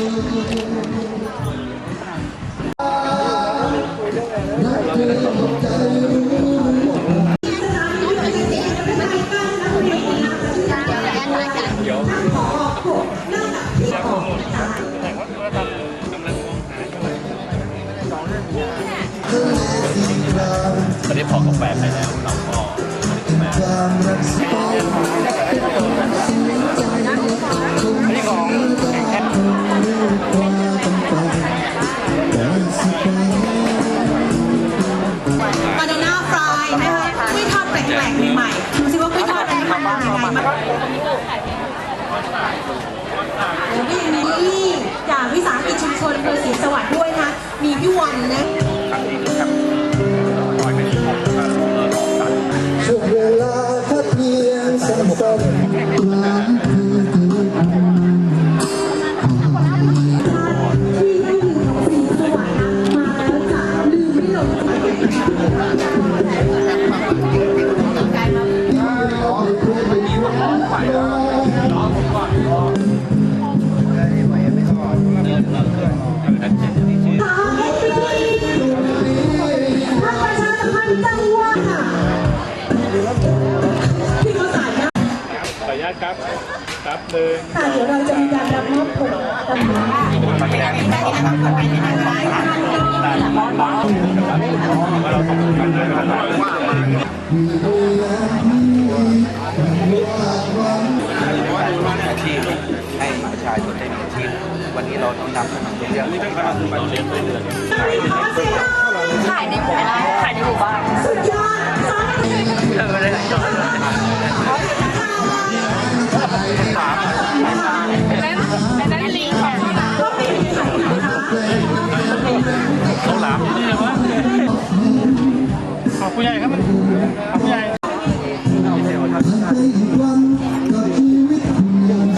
ตอนนี้พอกาแฟไปแล้วเราพอ มีพี่วันนะ ครับครับหนึ่งค่ะเดี๋ยวเราจะมีการรับมอบผลตำแหน่งที่ให้ประชาชนได้มีอาชีพวันนี้เราต้องนำเสนอเรื่องเราเรียนเรื่องขายในหมู่บ้านขายในหมู่บ้านสุดยอด ผู้ใหญ่ครับขอบผู้ใหญ่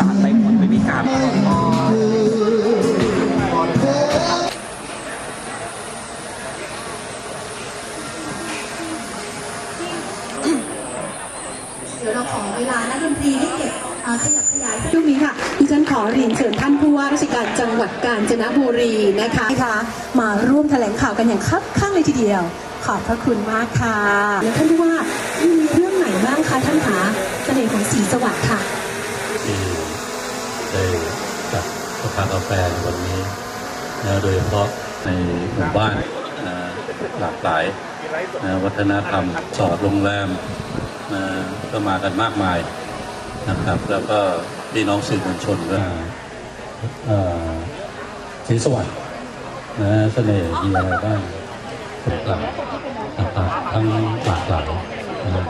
การไปผลไม่มีการเดี๋ยวเราขอเวลานักดนตรีได้เก็บเอ่อขยับขยายช่วงนี้ค่ะดิฉันขอเรียนเชิญท่านผู้ว่าราชการจังหวัดกาญจนบุรีนะคะนะคะมาร่วมแถลงข่าวกันอย่างคับข้างเลยทีเดียว ขอบพระคุณมากค่ะ แล้วท่านผู้ว่ามีเรื่องไหนบ้างคะท่านคะเสน่ห์ของสีสวัสดิ์ค่ะที่ได้จัดสภากาแฟในวันนี้นะโดยเฉพาะในหมู่บ้านนะหลากหลายนะวัฒนธรรมสอดโรงแรมนะก็มากันมากมายนะครับ แล้วก็พี่น้องสื่อมวลชนก็เอ่อสีสวัสดิ์นะเสน่ห์มีอะไรบ้าง ต่างๆต่างๆทั้งหลากหลายนะ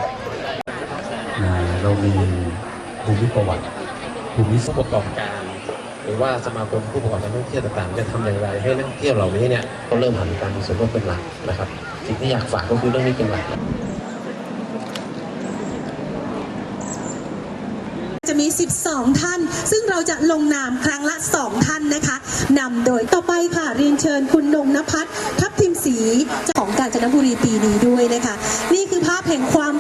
นะเรามีภูมิประวัติภูมิผู้ประกอบการหรือว่าสมาคมผู้ประกอบการท่องเที่ยวต่างๆจะทำอย่างไรให้นักเที่ยวเหล่านี้เนี่ยต้องเริ่มหันการมีส่วนร่วมเป็นหลักนะครับสิ่งที่อยากฝากก็คือเรื่องนี้เป็นหลักจะมี 12 ท่าน ซึ่งเราจะลงนามครั้งละ 2 ท่านนะคะนำโดยต่อไปค่ะเรียนเชิญคุณนงนภัทรทัพ ทิมศรีเจ้าของกาญจนบุรีปีนี้ด้วยนะคะ นี่คือภาพแห่งความ